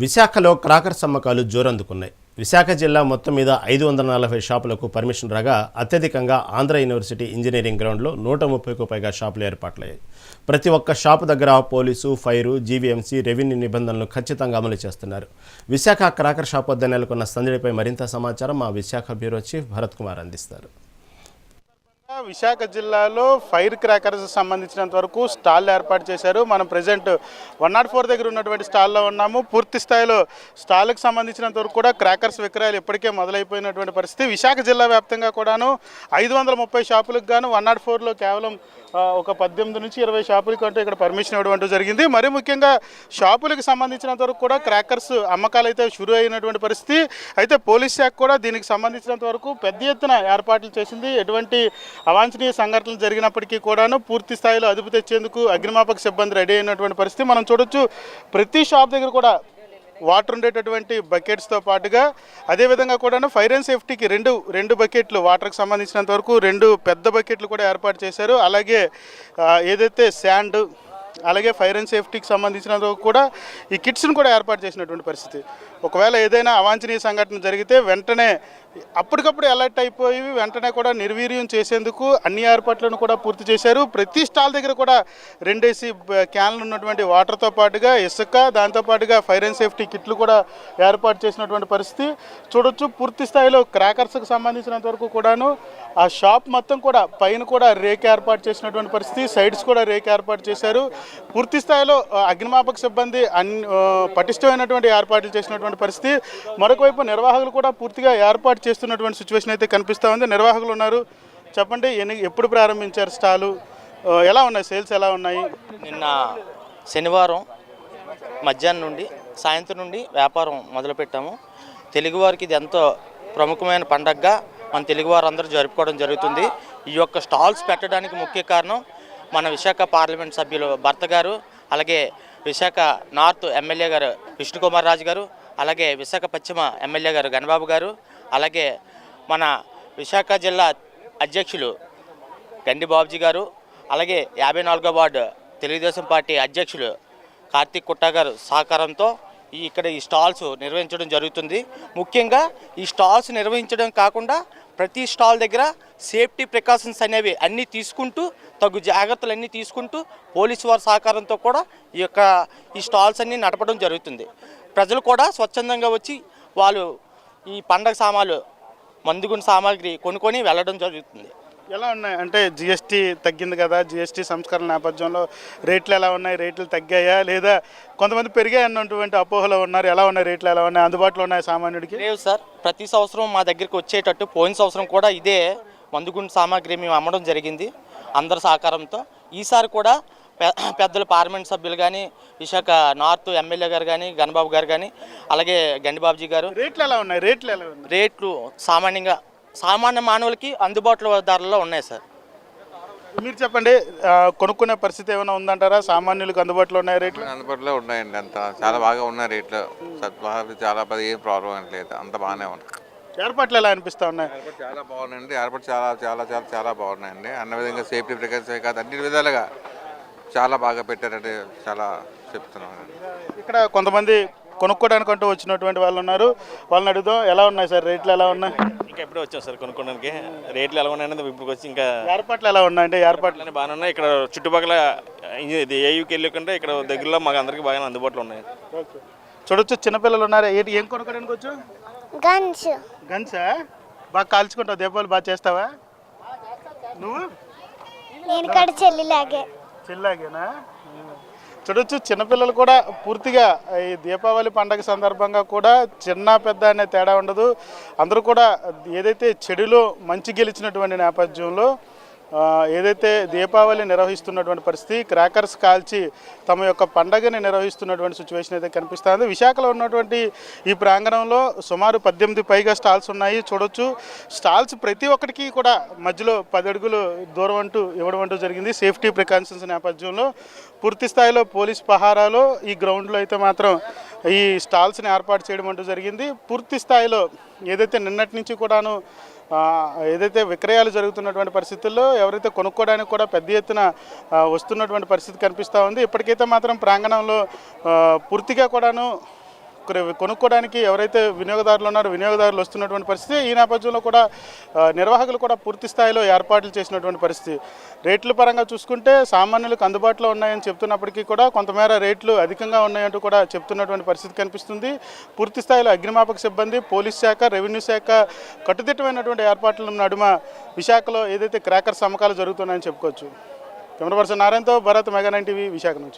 విశాఖలో క్రాకర్స్ అమ్మకాలు జోరందుకున్నాయి. విశాఖ జిల్లా మొత్తం మీద ఐదు వందల నలభై షాపులకు పర్మిషన్ రాగా అత్యధికంగా ఆంధ్ర యూనివర్సిటీ ఇంజనీరింగ్ గ్రౌండ్లో నూట ముప్పైకు పైగా షాపులు ఏర్పాట్లయ్యాయి. ప్రతి ఒక్క షాపు దగ్గర పోలీసు ఫైరు జీవీఎంసీ రెవెన్యూ నిబంధనలు ఖచ్చితంగా అమలు చేస్తున్నారు. విశాఖ క్రాకర్ షాప్ వద్ద నెలకొన్న సందడిపై మరింత సమాచారం మా విశాఖ బ్యూరో చీఫ్ భరత్ కుమార్ అందిస్తారు. విశాఖ జిల్లాలో ఫైర్ క్రాకర్స్ సంబంధించినంత వరకు స్టాల్ ఏర్పాటు చేశారు. మనం ప్రజెంట్ వన్ నాట్ ఫోర్ దగ్గర ఉన్నటువంటి స్టాల్లో ఉన్నాము. పూర్తి స్థాయిలో స్టాల్కి సంబంధించినంత వరకు కూడా క్రాకర్స్ విక్రయాలు ఇప్పటికే మొదలైపోయినటువంటి పరిస్థితి. విశాఖ జిల్లా వ్యాప్తంగా కూడాను ఐదు వందల ముప్పై షాపులకు గాను వన్ నాట్ ఫోర్లో కేవలం ఒక పద్దెనిమిది నుంచి ఇరవై షాపులకి అంటూ ఇక్కడ పర్మిషన్ ఇవ్వడం జరిగింది. మరి ముఖ్యంగా షాపులకు సంబంధించినంత వరకు కూడా క్రాకర్స్ అమ్మకాలు అయితే షురు అయినటువంటి పరిస్థితి. అయితే పోలీస్ శాఖ కూడా దీనికి సంబంధించినంత వరకు పెద్ద ఎత్తున ఏర్పాట్లు చేసింది. ఎటువంటి అవాంఛనీయ సంఘటనలు జరిగినప్పటికీ కూడాను పూర్తి స్థాయిలో అదుపు తెచ్చేందుకు అగ్నిమాపక సిబ్బంది రెడీ అయినటువంటి పరిస్థితి మనం చూడొచ్చు. ప్రతి షాప్ దగ్గర కూడా వాటర్ ఉండేటటువంటి బకెట్స్తో పాటుగా అదేవిధంగా కూడా ఫైర్ అండ్ సేఫ్టీకి రెండు రెండు బకెట్లు వాటర్కి సంబంధించినంత వరకు రెండు పెద్ద బకెట్లు కూడా ఏర్పాటు చేశారు. అలాగే ఏదైతే శాండ్ అలాగే ఫైర్ అండ్ సేఫ్టీకి సంబంధించినంత వరకు కూడా ఈ కిట్స్ను కూడా ఏర్పాటు చేసినటువంటి పరిస్థితి. ఒకవేళ ఏదైనా అవాంఛనీయ సంఘటన జరిగితే వెంటనే అప్పటికప్పుడు అలర్ట్ అయిపోయి వెంటనే కూడా నిర్వీర్యం చేసేందుకు అన్ని ఏర్పాట్లను కూడా పూర్తి చేశారు. ప్రతి స్టాల్ దగ్గర కూడా రెండేసి క్యాన్లు ఉన్నటువంటి వాటర్తో పాటుగా ఇసుక దాంతోపాటుగా ఫైర్ అండ్ సేఫ్టీ కిట్లు కూడా ఏర్పాటు చేసినటువంటి పరిస్థితి. చూడొచ్చు పూర్తి స్థాయిలో క్రాకర్స్కి సంబంధించినంత వరకు కూడాను ఆ షాప్ మొత్తం కూడా పైన కూడా రేక్ ఏర్పాటు చేసినటువంటి పరిస్థితి. సైడ్స్ కూడా రేక్ ఏర్పాటు చేశారు. పూర్తి స్థాయిలో అగ్నిమాపక సిబ్బంది అన్ని పటిష్టమైనటువంటి ఏర్పాట్లు చేసినటువంటి పరిస్థితి. మరొకవైపు నిర్వాహకులు కూడా పూర్తిగా ఏర్పాటు చేస్తున్నటువంటి సిచ్యువేషన్ అయితే కనిపిస్తూ ఉంది. నిర్వాహకులు ఉన్నారు. చెప్పండి ఎన్ని ఎప్పుడు ప్రారంభించారు స్టాలు? ఎలా ఉన్నాయి? సేల్స్ ఎలా ఉన్నాయి? నిన్న శనివారం మధ్యాహ్నం నుండి సాయంత్రం నుండి వ్యాపారం మొదలుపెట్టాము. తెలుగువారికి ఇది ఎంతో ప్రముఖమైన పండగగా మన తెలుగువారు అందరూ జరుపుకోవడం జరుగుతుంది. ఈ యొక్క స్టాల్స్ పెట్టడానికి ముఖ్య కారణం మన విశాఖ పార్లమెంట్ సభ్యులు భర్త గారు అలాగే విశాఖ నార్త్ ఎమ్మెల్యే గారు విష్ణుకుమార్ రాజు గారు అలాగే విశాఖ పశ్చిమ ఎమ్మెల్యే గారు గణబాబు గారు అలాగే మన విశాఖ జిల్లా అధ్యక్షులు గండి బాబుజీ గారు అలాగే యాభై నాలుగో వార్డు తెలుగుదేశం పార్టీ అధ్యక్షులు కార్తీక్ కుట్టా గారు సహకారంతో ఈ ఇక్కడ ఈ స్టాల్స్ నిర్వహించడం జరుగుతుంది. ముఖ్యంగా ఈ స్టాల్స్ నిర్వహించడం కాకుండా ప్రతి స్టాల్ దగ్గర సేఫ్టీ ప్రికాషన్స్ అనేవి అన్నీ తీసుకుంటూ తగు జాగ్రత్తలు అన్నీ తీసుకుంటూ పోలీసు వారి సహకారంతో కూడా ఈ యొక్క ఈ స్టాల్స్ అన్నీ నడపడం జరుగుతుంది. ప్రజలు కూడా స్వచ్ఛందంగా వచ్చి వాళ్ళు ఈ పండగ సామాన్లు మందుగుని సామాగ్రి కొనుక్కొని వెళ్ళడం జరుగుతుంది. ఎలా ఉన్నాయి? అంటే జిఎస్టీ తగ్గింది కదా జిఎస్టీ సంస్కరణ నేపథ్యంలో రేట్లు ఎలా ఉన్నాయి? రేట్లు తగ్గాయా? లేదా కొంతమంది పెరిగాయి అన్నటువంటి అపోహలో ఉన్నారు. ఎలా ఉన్నాయి? రేట్లు ఎలా ఉన్నాయి? అందుబాటులో ఉన్నాయి సామాన్యుడికి? లేవు సార్. ప్రతి సంవత్సరం మా దగ్గరికి వచ్చేటట్టు పోయిన సంవత్సరం కూడా ఇదే మందుగుండు సామాగ్రి మేము అమ్మడం జరిగింది అందరి సహకారంతో. ఈసారి కూడా పెద్దలు పార్లమెంట్ సభ్యులు కానీ విశాఖ నార్త్ ఎమ్మెల్యే గారు కానీ గణబాబు గారు కానీ అలాగే గండిబాబుజీ గారు. రేట్లు ఎలా ఉన్నాయి? రేట్లు ఎలా ఉన్నాయి? రేట్లు సామాన్యంగా సామాన్య మానవులకి అందుబాటులో ధరల్లో ఉన్నాయి సార్. మీరు చెప్పండి కొనుక్కునే పరిస్థితి ఏమైనా ఉందంటారా? సామాన్యులకు అందుబాటులో ఉన్నాయి రేట్లు? అందుబాటులో ఉన్నాయండి అంత. చాలా బాగా ఉన్నాయి రేట్లు. చాలా బాగా ఏం ప్రాబ్లం లేదు. అంత బాగానే ఉంది ఏర్పాట్లు ఎలా అనిపిస్తా ఉన్నాయి? ఏర్పాటు చాలా బాగున్నాయండి. ఏర్పాటు చాలా చాలా చాలా చాలా బాగున్నాయండి. అన్న విధంగా సేఫ్టీ ప్రికాషన్స్ కాదు అన్ని విధాలుగా చాలా బాగా పెట్టారంటే చాలా చెప్తున్నాను ఇక్కడ కొంతమంది కొనుక్కోవడానికి అంటూ వచ్చినటువంటి వాళ్ళు ఉన్నారు. వాళ్ళని అడుగుదాం ఎలా ఉన్నాయి సార్? రేట్లు ఎలా ఉన్నాయి? ఇంకా ఎప్పుడే వచ్చాం సార్ కొనుక్కోవడానికి. రేట్లు ఎలా ఉన్నాయనేది ఇప్పుడు వచ్చి ఇంకా ఏర్పాట్లు ఎలా ఉన్నాయి అంటే ఏర్పాట్లు? అన్నీ బాగానే ఉన్నాయి. ఇక్కడ చుట్టుపక్కల ఇది ఏయూకి వెళ్ళకుండా ఇక్కడ దగ్గరలో మాకు అందరికీ బాగా అందుబాటులో ఉన్నాయి. చూడొచ్చు చిన్నపిల్లలు ఉన్నారు. ఏంటి ఏం కొనుక్కోడానికి వచ్చు? గన్స్. గన్సా? బాగా కాల్చుకుంటావు దీపావళి బాగా చేస్తావా? నువ్వు? నేను చెల్లిలాగే. చెల్లాగేనా? చూడొచ్చు చిన్నపిల్లలు కూడా పూర్తిగా ఈ దీపావళి పండగ సందర్భంగా కూడా చిన్న పెద్ద అనే తేడా ఉండదు. అందరూ కూడా ఏదైతే చెడులో మంచి గెలిచినటువంటి నేపథ్యంలో ఏదైతే దీపావళి నిర్వహిస్తున్నటువంటి పరిస్థితి క్రాకర్స్ కాల్చి తమ యొక్క పండగని నిర్వహిస్తున్నటువంటి సిచ్యువేషన్ అయితే కనిపిస్తుంది. విశాఖలో ఉన్నటువంటి ఈ ప్రాంగణంలో సుమారు పద్దెనిమిది పైగా స్టాల్స్ ఉన్నాయి. చూడొచ్చు. స్టాల్స్ ప్రతి ఒక్కటికి కూడా మధ్యలో పది అడుగులు దూరం అంటూ ఇవ్వడం అంటూ జరిగింది. సేఫ్టీ ప్రికాషన్స్ నేపథ్యంలో పూర్తి స్థాయిలో పోలీస్ పహారాలో ఈ గ్రౌండ్లో అయితే మాత్రం ఈ స్టాల్స్ని ఏర్పాటు చేయడం అంటూ జరిగింది. పూర్తి స్థాయిలో ఏదైతే నిన్నటి నుంచి కూడాను ఏదైతే విక్రయాలు జరుగుతున్నటువంటి పరిస్థితుల్లో ఎవరైతే కొనుక్కోవడానికి కూడా పెద్ద ఎత్తున వస్తున్నటువంటి పరిస్థితి కనిపిస్తూ ఉంది. ఇప్పటికైతే మాత్రం ప్రాంగణంలో పూర్తిగా కూడాను కొనుక్కోవడానికి ఎవరైతే వినియోగదారులు ఉన్నారో వినియోగదారులు వస్తున్నటువంటి పరిస్థితి ఈ నేపథ్యంలో కూడా నిర్వాహకులు కూడా పూర్తి స్థాయిలో ఏర్పాట్లు చేసినటువంటి పరిస్థితి. రేట్ల పరంగా చూసుకుంటే సామాన్యులకు అందుబాటులో ఉన్నాయని చెప్తున్నప్పటికీ కూడా కొంతమేర రేట్లు అధికంగా ఉన్నాయంటూ కూడా చెప్తున్నటువంటి పరిస్థితి కనిపిస్తుంది. పూర్తి స్థాయిలో అగ్నిమాపక సిబ్బంది పోలీస్ శాఖ రెవెన్యూ శాఖ కట్టుదిట్టమైనటువంటి ఏర్పాట్ల నడుమ విశాఖలో ఏదైతే క్రాకర్స్ అమ్మకాలు జరుగుతున్నాయని చెప్పుకోవచ్చు. Camera person నారాయణతో Bharat mega nine TV Visakha నుంచి.